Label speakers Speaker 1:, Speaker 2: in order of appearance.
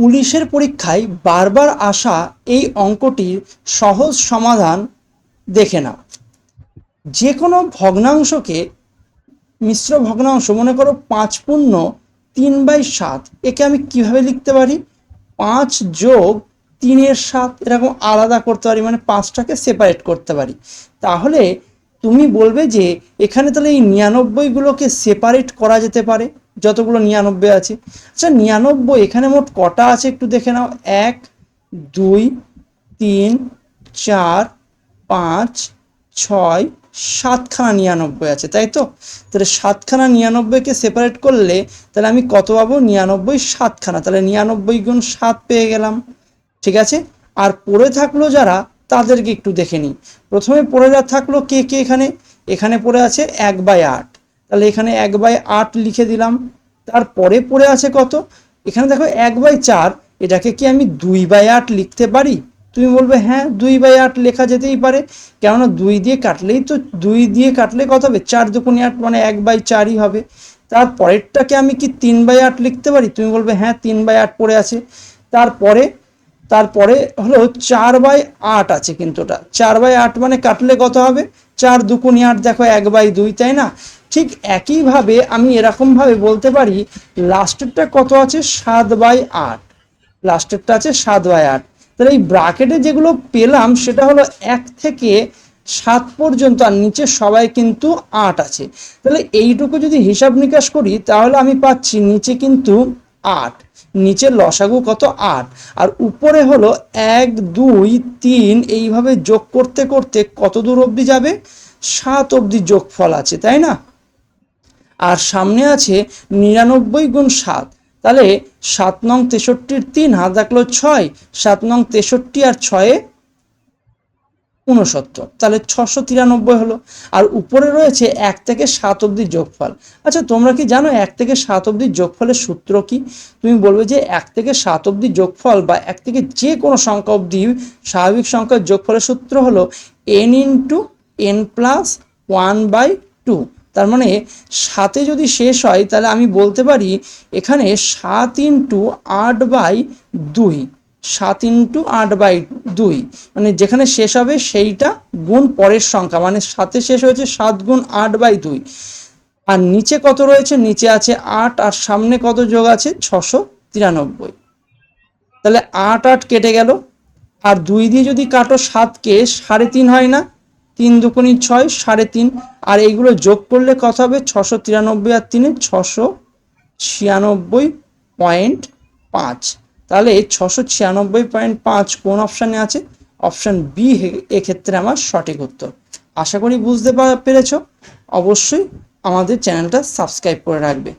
Speaker 1: পুলিশের পরীক্ষায় বারবার আসা এই অঙ্কটির সহজ সমাধান দেখে না। যে কোনো ভগ্নাংশকে, মিশ্র ভগ্নাংশ, মনে করো পাঁচ পূর্ণ তিন বাই সাত, একে আমি কীভাবে লিখতে পারি? পাঁচ যোগ তিনের সাত, এরকম আলাদা করতে পারি মানে পাঁচটাকে সেপারেট করতে পারি। তাহলে তুমি বলবে যে এখানে তাহলে এই নিরানব্বইগুলোকে সেপারেট করা যেতে পারে। যতগুলো নিরানব্বই আছে। আচ্ছা নিরানব্বই, এখানে মোট কটা আছে একটু দেখে নাও। এক, দুই, তিন, চার, পাঁচ, ছয়, সাতখানা নিরানব্বই আছে, তাই তো? তাহলে সাতখানা নিরানব্বইকে সেপারেট করলে তাহলে আমি কত পাবো? নিরানব্বই সাতখানা। তাহলে নিরানব্বই গুণ সাত পেয়ে গেলাম। ঠিক আছে? আর পড়ে থাকল যারা, তাদেরকে একটু দেখে নিই। প্রথমে পড়ে যা থাকল কে কে এখানে? এখানে পড়ে আছে এক বাই আট। তাহলে এখানে এক বাই আট লিখে দিলাম। তারপরে পড়ে আছে কত? এখানে দেখো এক বাই চার, এটাকে কি আমি দুই বাই আট লিখতে পারি? তুমি বলবে হ্যাঁ দুই বাই আট লেখা যেতেই পারে। কেননা দুই দিয়ে কাটলেই তো, দুই দিয়ে কাটলে কত হবে? চার দুকুনি আট মানে এক বাই চারই হবে। তারপরেরটাকে আমি কি তিন বাই আট লিখতে পারি? তুমি বলবে হ্যাঁ তিন বাই আট পড়ে আছে। তারপরে তারপরে হলো চার বাই আট আছে কিন্তু ওটা। চার বাই আট মানে কাটলে কত হবে? চার দুকুনি আট, দেখো এক বাই দুই, তাই না? ঠিক একইভাবে আমি এরকমভাবে বলতে পারি, লাস্টেরটা কত আছে? সাত বাই আট। লাস্টেরটা আছে সাত বাই আট। তাহলে এই ব্রাকেটে যেগুলো পেলাম, সেটা হলো এক থেকে সাত পর্যন্ত, আর নিচে সবাই কিন্তু আট আছে। তাহলে এইটুকু যদি হিসাব নিকাশ করি, তাহলে আমি পাচ্ছি নিচে কিন্তু আট নিচের লসাগু কত আট। আর উপরে হলো এক, দুই, তিন, এইভাবে যোগ করতে করতে কত দূর অবধি যাবে? সাত অবধি যোগফল আছে, তাই না? আর সামনে আছে নিরানব্বই গুণ সাত। তাহলে সাত নং তেষট্টির তিন, হাত রাখল ছয়, সাত নং তেষট্টি আর ছয়ে উনসত্তর তাহলে ছশো তিরানব্বই হলো। আর উপরে রয়েছে এক থেকে সাত অবধি যোগফল। আচ্ছা তোমরা কি জানো এক থেকে সাত অবধি যোগফলের সূত্র কি? তুমি বলবে যে এক থেকে সাত অবধি যোগফল বা এক থেকে যে কোনো সংখ্যা অবধি স্বাভাবিক সংখ্যার যোগফলের সূত্র হলো n into n plus one by two তার মানে সাতে যদি শেষ হয়, তাহলে আমি বলতে পারি এখানে সাত ইন্টু আট বাই দুই। সাত ইন্টু আট বাই দুই। মানে যেখানে শেষ হবে সেইটা গুণ পরের সংখ্যা মানে সাতে শেষ হয়েছে সাত গুণ আট বাই দুই। আর নিচে কত রয়েছে? নিচে আছে আট, আর সামনে কত যোগ আছে? ছশো তিরানব্বই। তাহলে আট আট কেটে গেল। আর দুই দিয়ে যদি কাটো সাতকে, সাড়ে তিন হয় না? তিন দুকুনি ছয়, সাড়ে তিন। আর এইগুলো যোগ করলে কত হবে? ছশো তিরানব্বই আর তিনে ছশো ছিয়ানব্বই পয়েন্ট পাঁচ। তাহলে ছশো ছিয়ানব্বই পয়েন্ট পাঁচ কোন অপশানে আছে? অপশান বি এক্ষেত্রে আমার সঠিক উত্তর। আশা করি বুঝতে পেরেছ। অবশ্যই আমাদের চ্যানেলটা সাবস্ক্রাইব করে রাখবে।